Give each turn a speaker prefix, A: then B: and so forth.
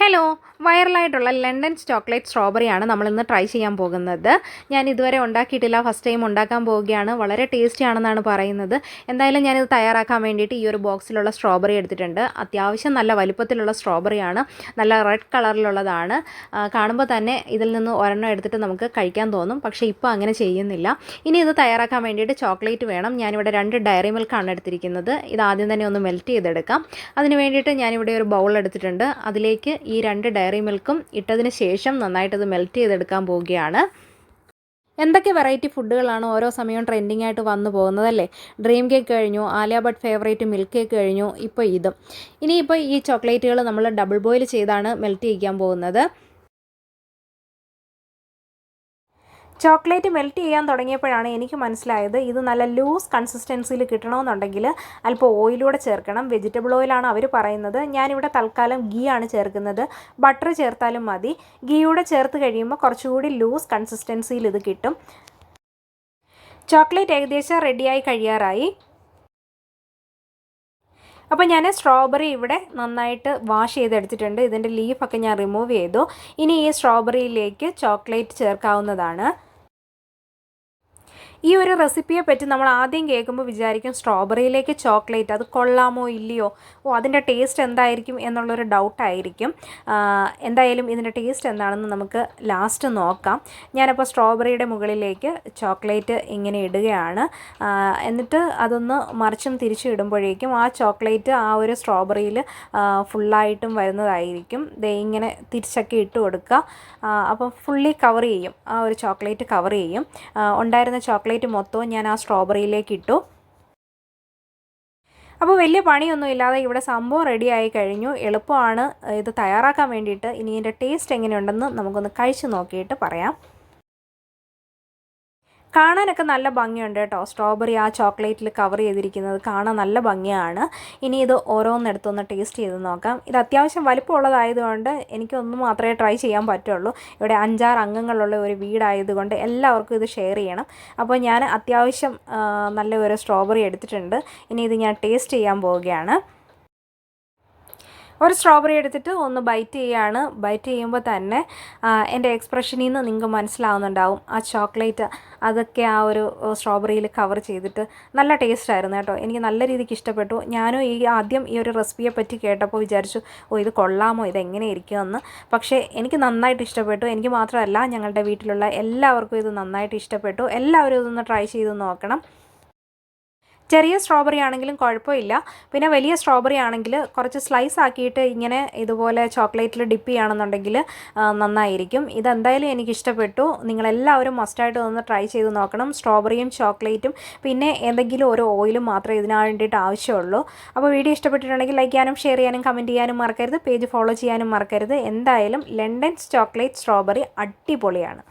A: Hello വൈറലായിട്ടുള്ള London chocolate സ്ട്രോബെറിയാണ് നമ്മളിന്ന് ട്രൈ ചെയ്യാൻ പോകുന്നത്. ഞാൻ ഇതുവരെ ഉണ്ടാക്കിയിട്ടില്ല ഫസ്റ്റ് ടൈം ഉണ്ടാക്കാൻ പോവുകയാണ്. വളരെ ടേസ്റ്റി ആണെന്നാണ് പറയുന്നത്. എന്തായാലും ഞാനിത് തയ്യാറാക്കാൻ വേണ്ടിയിട്ട് ഈ ഒരു ബോക്സിലുള്ള സ്ട്രോബെറി എടുത്തിട്ടുണ്ട്. അത്യാവശ്യം നല്ല വലുപ്പത്തിലുള്ള സ്ട്രോബെറിയാണ് നല്ല റെഡ് കളറിലുള്ളതാണ് കാണുമ്പോൾ തന്നെ ഇതിൽ നിന്ന് ഒരെണ്ണം എടുത്തിട്ട് നമുക്ക് കഴിക്കാൻ തോന്നും. പക്ഷേ ഇപ്പോൾ അങ്ങനെ ചെയ്യുന്നില്ല. ഇനി ഇത് തയ്യാറാക്കാൻ വേണ്ടിയിട്ട് ചോക്ലേറ്റ് വേണം. ഞാനിവിടെ രണ്ട് ഡയറി മിൽക്കാണ് എടുത്തിരിക്കുന്നത്. ഇത് ആദ്യം തന്നെ ഒന്ന് മെൽറ്റ് ചെയ്തെടുക്കാം. അതിന് വേണ്ടിയിട്ട് ഞാനിവിടെ ഒരു ബൗൾ എടുത്തിട്ടുണ്ട്. അതിലേക്ക് ഈ രണ്ട് ഡയറി മിൽക്കും ഇട്ടതിന് ശേഷം നന്നായിട്ടത് മെൽറ്റ് ചെയ്തെടുക്കാൻ പോവുകയാണ്. എന്തൊക്കെ വെറൈറ്റി ഫുഡുകളാണ് ഓരോ സമയവും ട്രെൻഡിങ് ആയിട്ട് വന്നു പോകുന്നതല്ലേ? ഡ്രീം കേക്ക് കഴിഞ്ഞു Alia Bhatt favourite milk cake കഴിഞ്ഞു ഇപ്പോൾ ഇതും. ഇനിയിപ്പോൾ ഈ ചോക്ലേറ്റുകൾ നമ്മൾ ഡബിൾ ബോയിൽ ചെയ്താണ് മെൽറ്റ് ചെയ്യിക്കാൻ പോകുന്നത്. ചോക്ലേറ്റ് മെൽറ്റ് ചെയ്യാൻ തുടങ്ങിയപ്പോഴാണ് എനിക്ക് മനസ്സിലായത് ഇത് നല്ല ലൂസ് കൺസിസ്റ്റൻസിയിൽ കിട്ടണമെന്നുണ്ടെങ്കിൽ അല്പം ഓയിലൂടെ ചേർക്കണം. വെജിറ്റബിൾ ഓയിലാണ് അവർ പറയുന്നത്. ഞാനിവിടെ തൽക്കാലം ഗീ ആണ് ചേർക്കുന്നത്. ബട്ടർ ചേർത്താലും മതി. ഗീയൂടെ ചേർത്ത് കഴിയുമ്പോൾ കുറച്ചുകൂടി ലൂസ് കൺസിസ്റ്റൻസിയിൽ ഇത് കിട്ടും. ചോക്ലേറ്റ് ഏകദേശം റെഡിയായി കഴിയാറായി. അപ്പോൾ ഞാൻ സ്ട്രോബെറി ഇവിടെ നന്നായിട്ട് വാഷ് ചെയ്തെടുത്തിട്ടുണ്ട്. ഇതിന്റെ ലീഫൊക്കെ ഞാൻ റിമൂവ് ചെയ്തു. ഇനി ഈ സ്ട്രോബെറിയിലേക്ക് ചോക്ലേറ്റ് ചേർക്കാവുന്നതാണ്. ഈ ഒരു റെസിപ്പിയെ പറ്റി നമ്മൾ ആദ്യം കേൾക്കുമ്പോൾ വിചാരിക്കും സ്ട്രോബെറിയിലേക്ക് ചോക്ലേറ്റ് അത് കൊള്ളാമോ ഇല്ലയോ? ഓ അതിന്റെ ടേസ്റ്റ് എന്തായിരിക്കും എന്നുള്ളൊരു ഡൗട്ടായിരിക്കും എന്തായാലും ഇതിന്റെ ടേസ്റ്റ് എന്താണെന്ന് നമുക്ക് ലാസ്റ്റ് നോക്കാം. ഞാനപ്പോൾ സ്ട്രോബെറിയുടെ മുകളിലേക്ക് ചോക്ലേറ്റ് ഇങ്ങനെ ഇടുകയാണ്. എന്നിട്ട് അതൊന്ന് മറിച്ചും തിരിച്ചും ഇടുമ്പോഴേക്കും ആ ചോക്ലേറ്റ് ആ ഒരു സ്ട്രോബെറിയിൽ ഫുള്ളായിട്ടും വരുന്നതായിരിക്കും. ദേ ഇങ്ങനെ തിരിച്ചൊക്കെ ഇട്ട് കൊടുക്കുക. അപ്പോൾ അപ്പം ഫുള്ളി കവർ ചെയ്യും. ആ ഒരു ചോക്ലേറ്റ് കവർ ചെയ്യും. ഉണ്ടായിരുന്ന ചോക്ലേറ്റ് മൊത്തവും ഞാൻ ആ സ്ട്രോബെറിയിലേക്ക് ഇട്ടു അപ്പോൾ വലിയ പണിയൊന്നും ഇല്ലാതെ ഇവിടെ സംഭവം റെഡി ആയി കഴിഞ്ഞു. എളുപ്പമാണ് ഇത് തയ്യാറാക്കാൻ വേണ്ടിയിട്ട്. ഇനി ഇതിന്റെ ടേസ്റ്റ് എങ്ങനെയുണ്ടെന്ന് നമുക്കൊന്ന് കഴിച്ച് നോക്കിയിട്ട് പറയാം. കാണാനൊക്കെ നല്ല ഭംഗിയുണ്ട് കേട്ടോ. സ്ട്രോബെറി ആ ചോക്ലേറ്റിൽ കവർ ചെയ്തിരിക്കുന്നത് കാണാൻ നല്ല ഭംഗിയാണ്. ഇനി ഇത് ഓരോന്നെടുത്തൊന്ന് ടേസ്റ്റ് ചെയ്ത് നോക്കാം. ഇത് അത്യാവശ്യം വലിപ്പമുള്ളതായതുകൊണ്ട് എനിക്കൊന്നും മാത്രമേ ട്രൈ ചെയ്യാൻ പറ്റുള്ളൂ. ഇവിടെ അഞ്ചാറ് അംഗങ്ങളുള്ള ഒരു വീടായതുകൊണ്ട് എല്ലാവർക്കും ഇത് ഷെയർ ചെയ്യണം. അപ്പോൾ ഞാൻ അത്യാവശ്യം നല്ല ഒരു സ്ട്രോബെറി എടുത്തിട്ടുണ്ട്. ഇനി ഇത് ഞാൻ ടേസ്റ്റ് ചെയ്യാൻ പോവുകയാണ്. ഒരു സ്ട്രോബെറി എടുത്തിട്ട് ഒന്ന് ബൈറ്റ് ചെയ്യാണ്. ബൈറ്റ് ചെയ്യുമ്പോൾ തന്നെ എന്റെ എക്സ്പ്രഷനിൽ നിന്ന് നിങ്ങൾക്ക് മനസ്സിലാവുന്നുണ്ടാവും. ആ ചോക്ലേറ്റ് അതൊക്കെ ആ ഒരു സ്ട്രോബെറിയിൽ കവർ ചെയ്തിട്ട് നല്ല ടേസ്റ്റ് ആയിരുന്നു കേട്ടോ. എനിക്ക് നല്ല രീതിക്ക് ഇഷ്ടപ്പെട്ടു. ഞാനും ഈ ആദ്യം ഈ ഒരു റെസിപ്പിയെ പറ്റി കേട്ടപ്പോൾ വിചാരിച്ചു ഓ ഇത് കൊള്ളാമോ? ഇത് എങ്ങനെ ഇരിക്കുമെന്ന്. പക്ഷേ എനിക്ക് നന്നായിട്ട് ഇഷ്ടപ്പെട്ടു. എനിക്ക് മാത്രമല്ല ഞങ്ങളുടെ വീട്ടിലുള്ള എല്ലാവർക്കും ഇത് നന്നായിട്ട് ഇഷ്ടപ്പെട്ടു. എല്ലാവരും ഇതൊന്ന് ട്രൈ ചെയ്ത് നോക്കണം. ചെറിയ സ്ട്രോബെറി ആണെങ്കിലും കുഴപ്പമില്ല. പിന്നെ വലിയ സ്ട്രോബെറി ആണെങ്കിൽ കുറച്ച് സ്ലൈസ് ആക്കിയിട്ട് ഇങ്ങനെ ഇതുപോലെ ചോക്ലേറ്റിൽ ഡിപ്പ് ചെയ്യുകയാണെന്നുണ്ടെങ്കിൽ നന്നായിരിക്കും. ഇതെന്തായാലും എനിക്ക് ഇഷ്ടപ്പെട്ടു നിങ്ങളെല്ലാവരും മസ്റ്റായിട്ട് ഒന്ന് ട്രൈ ചെയ്ത് നോക്കണം. സ്ട്രോബെറിയും ചോക്ലേറ്റും പിന്നെ എന്തെങ്കിലും ഒരു ഓയിലും മാത്രമേ ഇതിന് വേണ്ടിയിട്ട് ആവശ്യമുള്ളൂ. അപ്പോൾ വീഡിയോ ഇഷ്ടപ്പെട്ടിട്ടുണ്ടെങ്കിൽ ലൈക്ക് ചെയ്യാനും ഷെയർ ചെയ്യാനും കമന്റ് ചെയ്യാനും മറക്കരുത്. പേജ് ഫോളോ ചെയ്യാനും മറക്കരുത്. എന്തായാലും ലണ്ടൻസ് ചോക്ലേറ്റ് സ്ട്രോബെറി അടിപൊളിയാണ്.